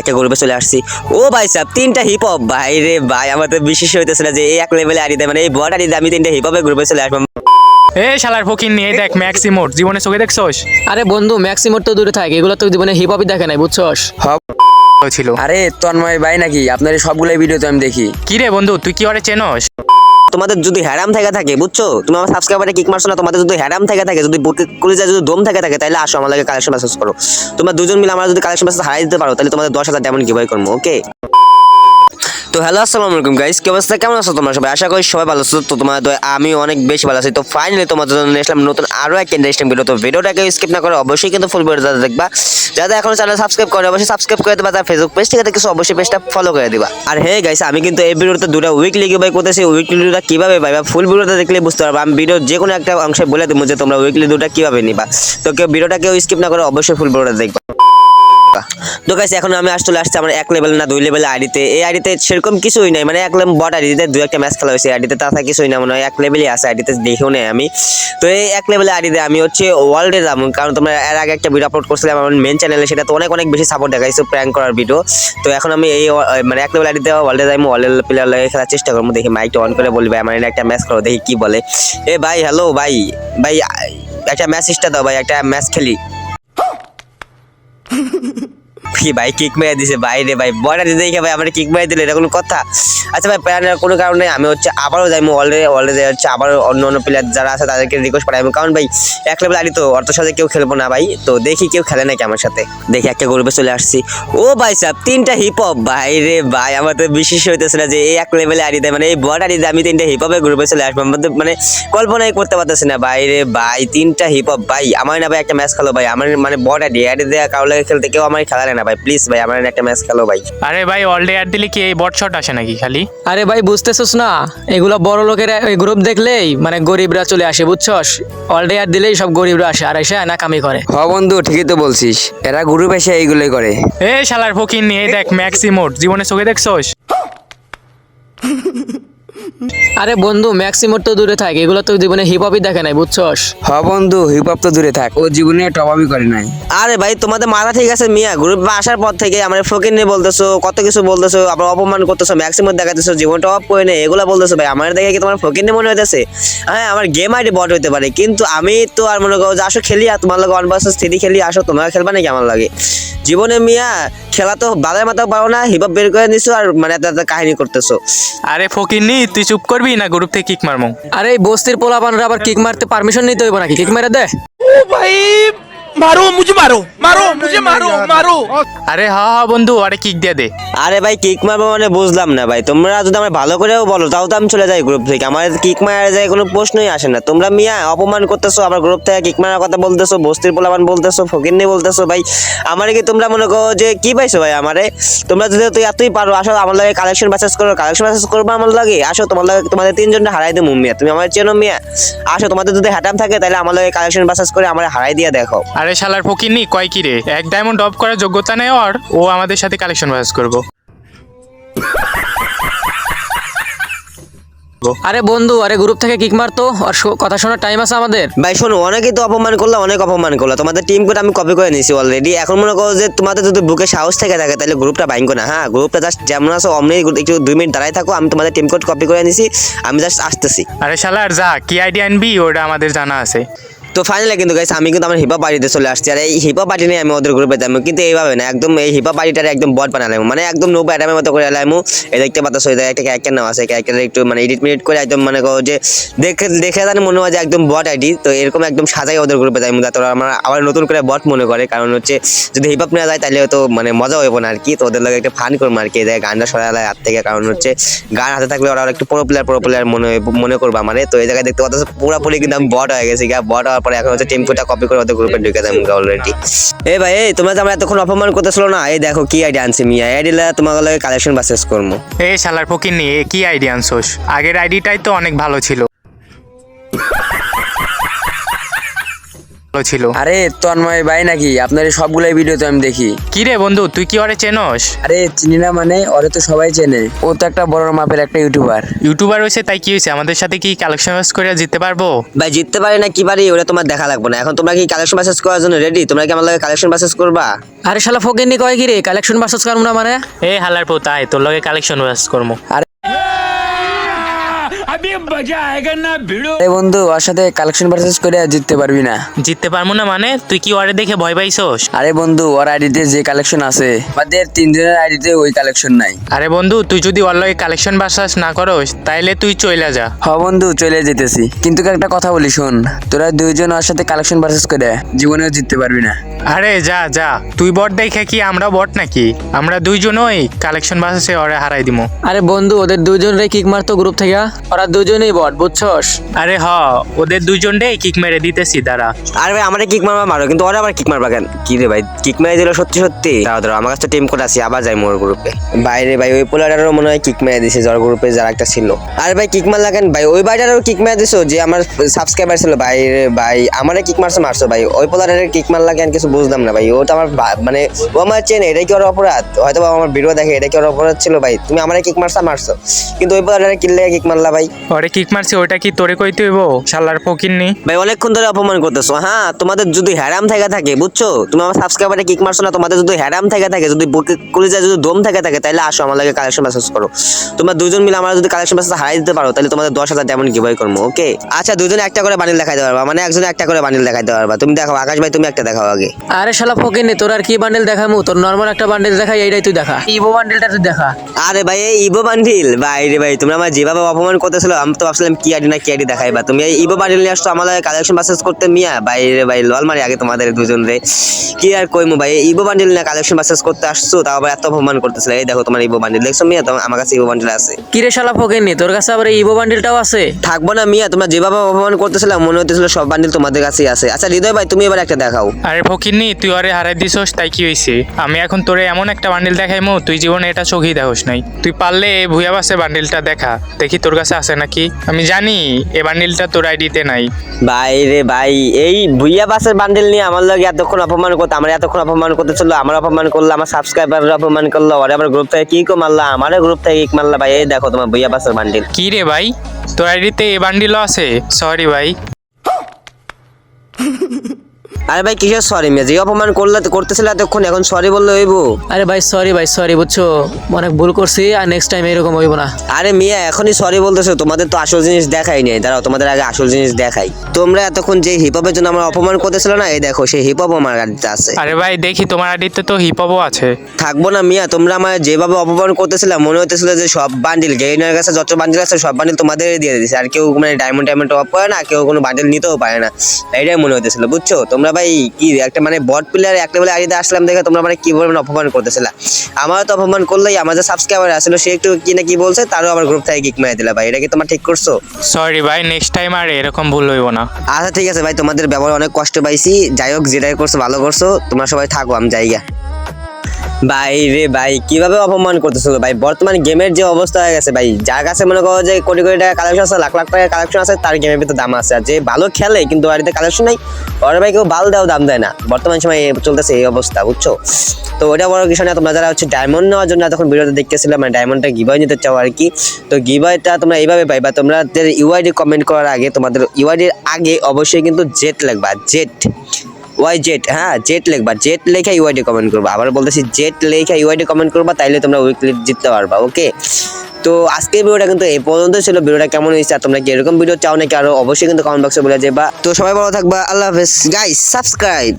একটা গ্রুপে চলে আসছি। ও ভাই সাহেব তিনটা হিপ হপ ভাই রে ভাই আমার তো বিশেষ হইতেছে না যে এই এক লেভেলে আড়িতে মানে এই আড়িতে আমি তিনটা হিপ হপের গ্রুপে চলে আসব। এ শালার ফকির নিয়ে দেখ ম্যাক্সিমোর জীবনে চোখে দেখছোস? আরে বন্ধু ম্যাক্সিমোর তো দূরে থাকে এগুলো তো জীবনে হিপ হপই দেখে নাই বুঝছস? ছিল। আরে তন্ময় ভাই নাকি? আপনার সবগুলো ভিডিও তো আমি দেখি। কি রে বন্ধু তুই কি ওরে চেনস? তোমাদের যদি হ্যারাম থেকে থাকে, বুঝছ? তুমি আমার সাবস্ক্রাইবারে কিক মারছো না, তোমাদের যদি হ্যারাম থেকে থাকে, যদি কলেজে যদি দম থেকে থাকে তাহলে আসো আমার লাগে কালেকশন মেসেজ করো। তোমরা দুজন মিলে আমরা যদি কালেকশন মেসেজ হারাই দিতে পারো তাহলে তোমাদের দশ হাজার ডায়মন্ড গিভওয়ে করব ওকে তো হ্যালো আসসালামু আলাইকুম গাইস কি অবস্থা? কেমন আছো তোমরা? সবাই আশা করি সবাই ভালো আছো। তো তোমার দয়া আমি অনেক বেশি ভালো আছি। তো ফাইনালি তোমাদের জন্য নিয়ে আসলাম নতুন আরও একটা ইন্টারেস্টিং ভিডিও তো ভিডিওটাকে স্কিপ না করে অবশ্যই কিন্তু ফুল ভিডিও ভিডিওটা দেখবা। যারা এখনও চ্যানেল সাবস্ক্রাইব করে অবশ্যই সাবস্ক্রাইব করে দেবা। তার ফেসবুক পেজ থেকে দেখছ অবশ্যই পেজটা ফলো করে দিবা। আর হে গাইস আমি কিন্তু এই ভিডিওতে দুটো উইকলি গিভওয়ে করতেছি। উইকলি দুটা কীভাবে পাইবা ফুল ভিডিওটা দেখলে বুঝতে পারবা। আমি ভিডিও যে কোনো একটা অংশে বলে দেবো যে তোমরা উইকলি দুটা কীভাবে নিবা। তো কেউ ভিডিওটা কেউ স্কিপ না করে অবশ্যই ফুল ভিডিওটা দেখবা। তো গাইস এখন আমি আসলে আসছে আমার এক লেভেল না দুই লেভেল আইডিতে এই আইডিতে সেরকম কিছুই নাই। মানে এক লেভেল বট আইডিতে দুই একটা ম্যাচ খেলা হয়েছে। আইডিতে তাছাড়া কিছুই না মনে হয়। এক লেভেলই আছে আইডিতে দেখেও নেই আমি। তো এই এক লেভেলে আইডিতে আমি হচ্ছে ওয়ার্ল্ডে যাব। কারণ তোমরা এর আগে একটা ভিডিও আপলোড করছিলাম আমার মেন চ্যানেলে সেটা তো অনেক অনেক বেশি সাপোর্ট দেখাইছো প্র্যাঙ্ক করার ভিডিও তো এখন আমি এই মানে এক লেভেল আইডিতে ওয়ার্ল্ডে যাব ওয়ার্ল্ডের প্লেয়ার লাগে খেলার চেষ্টা করব। দেখি মাইকটা অন করে বলবে, আমার একটা ম্যাচ খেলো, দেখি কি বলে। এ ভাই হ্যালো ভাই। ভাই, একটা ম্যাচ স্টার্ট দাও ভাই, একটা ম্যাচ খেলি। কি ভাই কিক মেরে দিছে। ভাই রে ভাই বয়টা দিতে দেখে ভাই, আমার কিক মেরে দিলে, এটা কোনো কথা? আচ্ছা ভাই প্ল্যানের কোনো কারণে আমি হচ্ছে আবারও যাই অলরেডি অলরেডি হচ্ছে আবার অন্য অন্য প্লেয়ার যারা আছে, তাদেরকে রিকোয়েস্ট পাঠাই কারণ ভাই, এক লেভেল আড়ি তো অর্থ সাথে কেউ খেলব না ভাই, তো দেখি কেউ খেলে নাকি আমার সাথে। দেখি একটা গ্রুপে চলে আসছি। ও ভাই সাহেব, তিনটা হিপ হপ ভাই রে ভাই, আমার তো বিশেষ হইতেছে না যে এই এক লেভেলে আড়িতে মানে এই বট আড়িতে আমি তিনটা হিপ হপের গ্রুপে চলে আসব। আমার তো মানে কল্পনাই করতে পারতেছি না, ভাই রে ভাই, তিনটা হিপ হপ ভাই আমার না ভাই একটা ম্যাচ খেলো ভাই। আমার মানে বট আড়ি আড়ি দেওয়া কারও লাগে খেলতে কেউ আমার খেলালে না ভাই। প্লিজ ভাই আমার একটা ম্যাচ খেলো ভাই। আরে ভাই অলডে অ্যাড দিলে কি এই বট শট আসে নাকি খালি? আরে ভাই বুঝতেছস না এগুলো বড় লোকের এই গ্রুপ দেখলেই মানে গরিবরা চলে আসে বুঝছস? অলরেডি আর দিলেই সব গরিবরা আসে আর এসে না কামি করে। হ বন্ধু ঠিকই তো বলছিস। এরা গ্রুপ এসে এইগুলোই করে। এ শালার ফকির নিয়ে দেখ ম্যাক্সিমোর জীবনে চোখে দেখছোস? আরে বন্ধু ম্যাক্সিমোর তো দূরে থাকে এগুলো তো জীবনে হিপ হপই দেখে নাই বুঝছস? হ বন্ধু হিপ হপ তো দূরে থাক ও জীবনে টপাবই করে নাই। আরে ভাই তোমাদের মাথা ঠিক আছে মিয়া গ্রুপ আসার পর থেকে আমার ফকির নিয়ে বলতেছো কত কিছু বলতেছো আবার অপমান করতেছো ম্যাক্সিমাম দেখাতেছো জীবনটা অফ করে নেই এগুলো বলতেছো ভাই আমার দেখে কি তোমার ফকির নিয়ে মনে হইতেছে? হ্যাঁ আমার গেম আইডি বট হইতে পারে কিন্তু আমি তো আর মনে করো যে আসো খেলি আর তোমার লাগে ওয়ান ভার্সেস থ্রি খেলি আসো তোমরা খেলবা নাকি আমার লাগে? জীবনে মিয়া খেলা তো বালের মাথাও পারো না হিপ হপ বের করে নিছো আর মানে এত এত কাহিনী করতেছো। আরে ফকির নি তুই চুপ করবি না গ্রুপ থেকে কিক মারমো? আরে এই বস্তির পোলাপানরা আবার কিক মারতে পারমিশন নিতে হইব নাকি? কিক মেরে দে। মারো মুঝে মারো। মারো মুঝে মারো মারো। আরে হা হা বন্ধু আরে কিক দিয়ে দে। আরে ভাই কিক মারবো মানে বুঝলাম না ভাই। তোমরা যদি আমার ভালো করেও বলো তাও তো আমি চলে যাই গ্রুপ থেকে। আমার কিক মারা যায় কোনো প্রশ্নই আসে না। তোমরা মিয়া অপমান করতেছো আবার গ্রুপ থেকে কিক মারার কথা বলতেছো বস্তির পোলাবান বলতেছো ফকিরনি বলতেছো ভাই। আমারে কি তোমরা মনে করো যে কি পাইছো ভাই আমারে? তোমরা যদি তুই এতই পারো আসো আমার লাগে কালেকশন মেসেজ করো কালেকশন মেসেজ করব আমার লাগে? আসো তোমার লাগে তোমাদের তিনজনটা হারাই দেবো মিয়া। তুমি আমার চেনো মিয়া। আসো তোমাদের যদি হ্যাটাম থাকে তাহলে আমার লাগে কালেকশন মেসেজ করে আমার হারাই দিয়ে দেখো। আরে শালার ফকির নি কয় কি রে? এক ডায়মন্ড অফ করার যোগ্যতা নেই ওর ও আমাদের সাথে কালেকশন ম্যাচ করব। আরে বন্ধু আরে গ্রুপ থেকে কিক মারতো আর কথা শোনার টাইম আছে আমাদের। ভাই শোনো অনেকেই তো অপমান করল অনেক অপমান করল। তোমাদের টিম কোড আমি কপি করে নিয়েছি অলরেডি এখন মনে করো যে তোমাদের যদি বুকে সাহস থেকে থাকে তাহলে গ্রুপটা বাইঙ্গো না। হ্যাঁ গ্রুপটা জাস্ট যেমন আছো অমনি একটু দুই মিনিট দাঁড়াই থাকো আমি তোমাদের টিম কোড কপি করে নিয়েছি। আমি জাস্ট আসতেছি। আরে শালার যা কি আইডি আনবি ওটা আমাদের জানা আছে। তো ফাইনালি কিন্তু গাইস আমি কিন্তু আমার হিপা বাড়িতে চলে আসছি। আর এই হিপা বাড়ি নিয়ে আমি ওদের গ্রুপে যাব কিন্তু এইভাবে না, একদম এই হিপা বাড়িটার একদম বট বানালাম মানে একদম নো ব্যাটামের মতো করে এলাম এই দেখতে পাতা এই একটা ক্যারেক্টার নাম আছে ক্যারেক্টার একটু মানে এডিট মিডিট করে একদম মানে যে দেখে দেখে জানি মনে হয় যে একদম বট আইডি তো এরকম একদম সাজাই ওদের গ্রুপে যাই যাতে আমার আবার নতুন করে বট মনে করে। কারণ হচ্ছে, যদি হিপ হপ নেওয়া যায় তাহলে তো মানে মজা হইব না আর কি তো ওদের লোক একটা ফান করব আর কি যে গানটা সরালে হাত থেকে। কারণ হচ্ছে, গান হাতে থাকলে ওরা একটু প্রো প্লেয়ার প্রো প্লেয়ার মনে মনে করব মানে তো এই জায়গায় দেখতে পাচ্ছ, পুরোপুরি কিন্তু আমি বট হয়ে গেছি বট হওয়ার পরে এখন হচ্ছে টেম্পুটা কপি করে ওদের গ্রুপে ঢুকে দেবো অলরেডি এ ভাই এই তোমরা তো আমরা এতক্ষণ অপমান করতেছিল না এই দেখো কি আইডি আনছি মিয়া। আইডিলা তোমার লাগে কালেকশন বাসেস করব। এই শালার ফকির নিয়ে কি আইডি আনছোস? আগের আইডিটাই তো অনেক ভালো ছিল। ভালো ছিল। আরে তন্ময় ভাই নাকি? আপনার এই সবগুলাই ভিডিও তো আমি দেখি। কি রে বন্ধু তুই কি ওরে চেনস? আরে চিনি না মানে ওরে তো সবাই চেনে। ও তো একটা বড় মাপের একটা ইউটিউবার। ইউটিউবার হয়েছে তাই কি হয়েছে? আমাদের সাথে কি কালেকশন ম্যাচ করে জিততে পারব? ভাই জিততে পারি না কি পারি? ওটা তোমার দেখা লাগবে না। এখন তোমরা কি কালেকশন মেসেজ করার জন্য রেডি তোমরা কি আমার লাগে কালেকশন মেসেজ করবা? আরে শালা ফকিন্নি কয় কি রে? কালেকশন বাসস করব না মানে? এ হালার পোতায় তোর লগে কালেকশন বাস করব আরে বন্ধু ওর সাথে কালেকশন পারচেস করে জিততে পারবি না। জিততে পারব না মানে? তুই কি ওরে দেখে ভয় পাইছস? আরে বন্ধু ওর আইডিতে যে কালেকশন আছে আমাদের তিনজনের আইডিতে ওই কালেকশন নাই। আরে বন্ধু তুই যদি ওর লগে কালেকশন বাসাস না করস তাইলে তুই চইলা যা। হ বন্ধু চলে যেতেছি। কিন্তু একটা কথা বলি শোন। তোরা দুইজন ওর সাথে কালেকশন পারচেস করে জীবনেও জিততে পারবি না। আরে যা যা। তুই বট দেখে কি আমরা বট নাকি? আমরা দুইজনই কালেকশন বাসাসে ওরে হারাই দিমু। আরে বন্ধু ওদের দুজনে কিক মারতো গ্রুপ থেকে। ওরা দুজনেই বট বুঝছস? আরে হ ওদের রে কিক মেরে দিতেছি দাঁড়া। আরে ভাই আমারে কিক মারবা মারো কিন্তু ওরা আবার কিক মারবা কেন? কি রে ভাই কিক মেরে দিল সত্যি সত্যি? দাঁড়াও দাঁড়াও আমার কাছে টিম কোড আছে আবার যাই মোর গ্রুপে বাইরে ভাই ওই পোলারেরও মনে হয় কিক মেরে দিছে যার গ্রুপে যারা একটা ছিল। আরে ভাই কিক মারলা কেন ভাই? ওই বাইটারও কিক মেরে দিছো যে আমার সাবস্ক্রাইবার ছিল। ভাই রে ভাই আমারে কিক মারছো মারছো ভাই। ওই পোলারের কিক মারলা কেন কিছু বুঝলাম না ভাই ও তো আমার মানে ও আমার চেন এটাই কি ওর অপরাধ? হয়তো বা আমার ভিডিও দেখে এটা কি ওর অপরাধ ছিল ভাই? তুমি আমারে কিক মারছা মারছো। কিন্তু ওই পোলারের কিল্লে কিক মারলা ভাই। ওরে কিক মারছি ওটা কি তোরে কইতে হইব শালার ফকিরনি ভাই অনেকক্ষণ ধরে অপমান করতেছো হ্যাঁ? তোমাদের যদি হ্যারাম থেকে থাকে বুঝছ? তুমি আমার সাবস্ক্রাইবারে কিক মারছো না তোমাদের যদি হ্যারাম থেকে থাকে যদি কলিজা যদি দম থেকে থাকে তাহলে আসো আমার লাগে কালেকশন মেসেজ করো। তোমরা দুজন মিলে আমার যদি কালেকশন মেসেজ হারাই দিতে পারো তাহলে তোমাদের দশ হাজার ডায়মন্ড গিভওয়ে করব ওকে আচ্ছা দুজনে একটা করে বানিল দেখাইতে পারবা মানে একজনে একটা করে বানিল দেখাইতে পারবা তুমি দেখো আকাশ ভাই তুমি একটা দেখাও আগে। আরে শালা ফকিন্নি তোর আর কি বান্ডেল দেখামু? তোর নর্মাল একটা বান্ডেল দেখাই এইটাই তুই দেখা। ইভো বান্ডেলটা তুই দেখা। আরে ভাই এই ইভো বান্ডিল ভাই রে ভাই তোমরা আমার যেভাবে অপমান করতেছিল আমি তো ভাবছিলাম কি আইডি না কি আইডি দেখাইবা তুমি এই ইভো বান্ডিল নিয়ে আসছো আমার কালেকশন মেসেজ করতে মিয়া? ভাই রে ভাই লল মারি আগে তোমাদের দুজন রে। কি আর কইমু ভাই ইভো বান্ডিল নিয়ে কালেকশন মেসেজ করতে আসছো তাও আবার এত অপমান করতেছিল। এই দেখো তোমার ইভো বান্ডিল দেখছ মিয়া? তোমার আমার কাছে ইভো বান্ডিল আছে। কি রে শালা ফকিন্নি তোর কাছে আবার ইভো বান্ডেলটাও আছে? থাকব না মিয়া তোমরা যেভাবে অপমান করতেছিল মনে হতেছিল সব বান্ডিল তোমাদের কাছেই আছে। আচ্ছা হৃদয় ভাই তুমি এবার একটা দেখাও। আরে ফকিরনি তুই আরে হারাই দিছস তাই কি হইছে? আমি এখন তোরে এমন একটা বান্ডিল দেখাইমু তুই জীবনে এটা চোখেই দেখোস নাই। তুই পারলে এই ভুয়া বাসে বান্ডিলটা দেখা দেখি তোর কাছে আছে নাকি? আমি জানি এ বান্ডিলটা তোর আইডিতে নাই। ভাই রে ভাই এই ভুইয়া বাসের বান্ডিল নিয়ে আমার লাগে এতক্ষণ অপমান করতো আমার এতক্ষণ অপমান করতেছিল আমার অপমান করল আমার সাবস্ক্রাইবার অপমান করল ওরে আবার গ্রুপ থেকে কি কো মারলা আমার গ্রুপ থেকে কিক মারলা ভাই এই দেখো তোমার ভুইয়া বাসের বান্ডিল। কি রে ভাই? তোর আইডিতে এই বান্ডিলও আছে? সরি ভাই। আরে ভাই কিসের সরি মেয়ে? যে অপমান করলে করতেছিল এতক্ষণ এখন সরি বললে হইব। আরে ভাই সরি ভাই সরি বুঝছ? অনেক ভুল করছি আর নেক্সট টাইম এরকম হইব না। আরে মিয়া এখনই সরি বলতেছো। তোমাদের তো আসল জিনিস দেখাই নাই। দাঁড়াও তোমাদের আগে আসল জিনিস দেখাই। তোমরা এতক্ষণ যে হিপ হপের জন্য আমার অপমান করতেছিল না এই দেখো সেই হিপ হপ আমার গাড়িতে আছে। আরে ভাই দেখি তোমার আইডিতে তো হিপ হপও আছে। থাকব না মিয়া তোমরা আমার যেভাবে অপমান করতেছিল মনে হতেছিল যে সব বান্ডিল গেইনার কাছে যত বান্ডিল আছে সব বান্ডিল তোমাদের দিয়ে দিয়েছে আর কেউ মানে ডায়মন্ড ডায়মন্ড অফ করে না কেউ কোনো বান্ডিল নিতেও পারে না। এটাই মনে হতেছিল বুঝছ? তোমরা ভাই কি একটা মানে বট প্লেয়ার একটা বলে আগে আসলাম দেখে তোমরা মানে কি বলবেন অপমান করতেছিলা আমারও তো অপমান করলেই আমাদের সাবস্ক্রাইবার আসলে সে একটু কি না কি বলছে তারও আমার গ্রুপ থেকে কিক মেরে দিলা ভাই। এটা কি তোমার ঠিক করছ? সরি ভাই নেক্সট টাইম আর এরকম ভুল হইব না। আচ্ছা ঠিক আছে ভাই তোমাদের ব্যবহার অনেক কষ্ট পাইছি। যাই হোক যেটাই করছ ভালো করছ। তোমরা সবাই থাকো আমি জায়গা ভাই রে ভাই, কীভাবে অপমান করতেছিল ভাই? বর্তমান গেমের যে অবস্থা হয়ে গেছে ভাই, যার কাছে মনে করো যে কোটি কোটি টাকা কালেকশন আছে, লাখ লাখ টাকা কালেকশন আছে, তার গেমের ভিতরে দাম আছে। আর যে ভালো খেলে, কিন্তু বাড়িতে কালেকশন নাই, ওর ভাই কেউ ভালো দেও দাম দেয় না। বর্তমান সময় চলতেছে এই অবস্থা, বুঝছ? তো ওটা বড় কিছু না, তোমরা যারা হচ্ছে ডায়মন্ড নেওয়ার জন্য তখন ভিডিওতে দেখতেছিলে মানে ডায়মন্ডটা গিভয় নিতে চাও আর কি, তো গিভয়টা তোমরা এইভাবে পাইবা। তোমাদের ইউআইডি কমেন্ট করার আগে, তোমাদের ইউআইডির আগে অবশ্যই কিন্তু জেট লাগবা জেট ওয়াই জেট হ্যাঁ জেট লিখবা, জেট লেখা ইউআইডি কমেন্ট করবা। আবার বলতেছি, জেট লেখা ইউআইডি কমেন্ট করবা, তাইলে তোমরা উইকলি জিততে পারবা ওকে তো আজকের ভিডিওটা কিন্তু এই পর্যন্ত ছিল। ভিডিওটা কেমন হয়েছে আর তোমরা কি এরকম ভিডিও চাও নাকি, আরও অবশ্যই কিন্তু কমেন্ট বক্সে বলে যাবা তো সবাই ভালো থাকবা, আল্লাহ হাফেজ। Guys subscribe